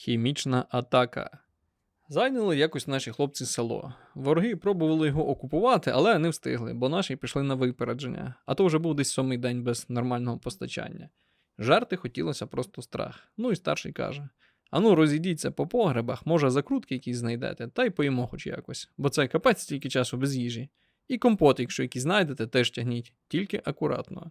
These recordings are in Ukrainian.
Хімічна атака. Зайняли якось наші хлопці село. Вороги пробували його окупувати, але не встигли, бо наші пішли на випередження, а то вже був десь сьомий день без нормального постачання. Жерти хотілося просто страх. Ну і старший каже: Ану, розійдіться по погребах, може закрутки якісь знайдете, та й поїмо хоч якось, бо це капець стільки часу без їжі. І компот, якщо якісь знайдете, теж тягніть, тільки акуратно.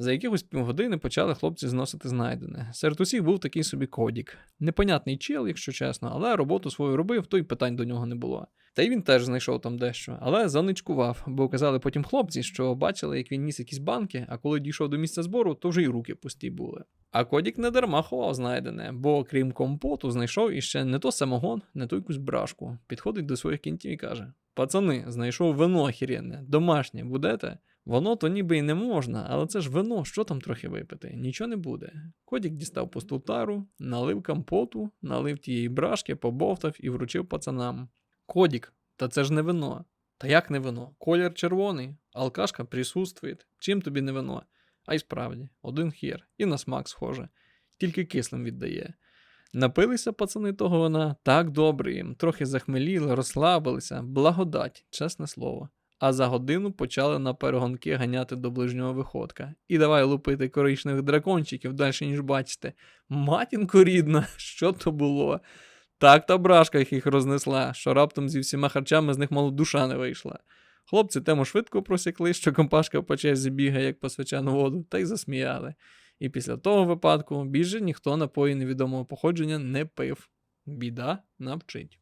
За якихось півгодини почали хлопці зносити знайдене. Серед усіх був такий собі кодік. Непонятний чел, якщо чесно, але роботу свою робив, то й питань до нього не було. Та й він теж знайшов там дещо, але заничкував, бо казали потім хлопці, що бачили, як він ніс якісь банки, а коли дійшов до місця збору, то вже й руки пусті були. А Кодік не дарма ховав знайдене, бо крім компоту, знайшов іще не то самогон, не то якусь брашку. Підходить до своїх кінтів і каже: Пацани, знайшов вино охеренне, домашнє, будете? Воно то ніби й не можна, але це ж вино, що там трохи випити? Нічого не буде. Кодік дістав пусту тару, налив компоту, налив тієї брашки, побовтав і вручив пацанам. Кодік, та це ж не вино. Та як не вино? Колір червоний, алкашка присутствує. Чим тобі не вино? А й справді, один хір, і на смак схоже, тільки кислим віддає. Напилися пацани того вина так добре їм, трохи захмеліли, розслабилися, благодать, чесне слово. А за годину почали на перегонки ганяти до ближнього виходка. І давай лупити коричневих дракончиків далі, ніж бачите. Матінко рідна, що то було? Так та брашка їх рознесла, що раптом зі всіма харчами з них мало душа не вийшла. Хлопці тему швидко просікли, що компашка по черзі бігає, як по свячану воду, та й засміяли. І після того випадку більше ніхто напої невідомого походження не пив. Біда навчить.